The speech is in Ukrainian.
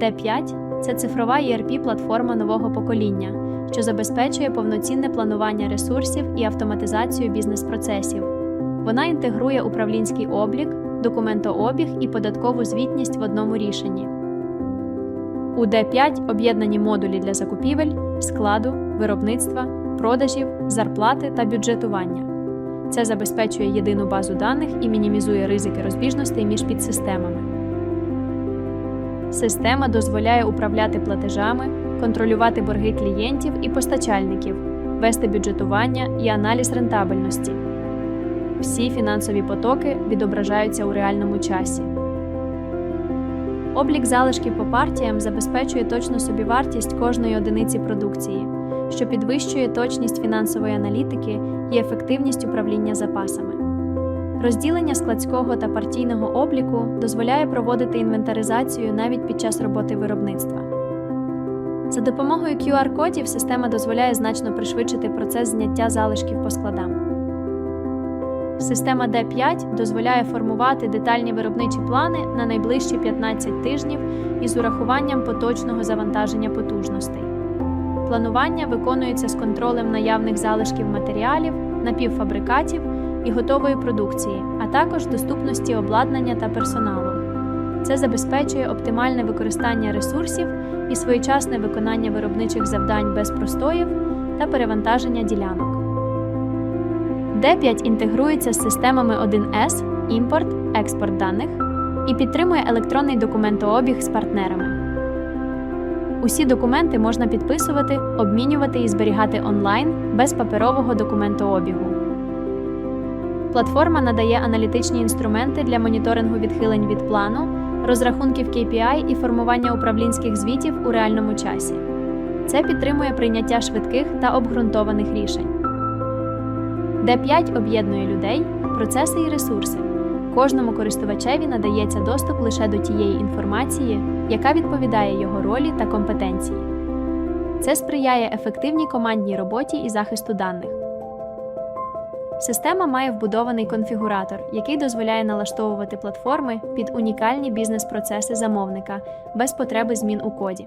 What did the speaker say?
D5 – це цифрова erp платформа нового покоління, що забезпечує повноцінне планування ресурсів і автоматизацію бізнес-процесів. Вона інтегрує управлінський облік, документообіг і податкову звітність в одному рішенні. У D5 об'єднані модулі для закупівель, складу, виробництва, продажів, зарплати та бюджетування. Це забезпечує єдину базу даних і мінімізує ризики розбіжностей між підсистемами. Система дозволяє управляти платежами, контролювати борги клієнтів і постачальників, вести бюджетування і аналіз рентабельності. Всі фінансові потоки відображаються у реальному часі. Облік залишків по партіям забезпечує точну собівартість кожної одиниці продукції, що підвищує точність фінансової аналітики і ефективність управління запасами. Розділення складського та партійного обліку дозволяє проводити інвентаризацію навіть під час роботи виробництва. За допомогою QR-кодів система дозволяє значно пришвидшити процес зняття залишків по складам. Система D5 дозволяє формувати детальні виробничі плани на найближчі 15 тижнів із урахуванням поточного завантаження потужностей. Планування виконується з контролем наявних залишків матеріалів, напівфабрикатів і готової продукції, а також доступності обладнання та персоналу. Це забезпечує оптимальне використання ресурсів і своєчасне виконання виробничих завдань без простоїв та перевантаження ділянок. D5 інтегрується з системами 1С, імпорт, експорт даних і підтримує електронний документообіг з партнерами. Усі документи можна підписувати, обмінювати і зберігати онлайн без паперового документообігу. Платформа надає аналітичні інструменти для моніторингу відхилень від плану, розрахунків KPI і формування управлінських звітів у реальному часі. Це підтримує прийняття швидких та обґрунтованих рішень. D5 об'єднує людей, процеси і ресурси. Кожному користувачеві надається доступ лише до тієї інформації, яка відповідає його ролі та компетенції. Це сприяє ефективній командній роботі і захисту даних. Система має вбудований конфігуратор, який дозволяє налаштовувати платформи під унікальні бізнес-процеси замовника без потреби змін у коді.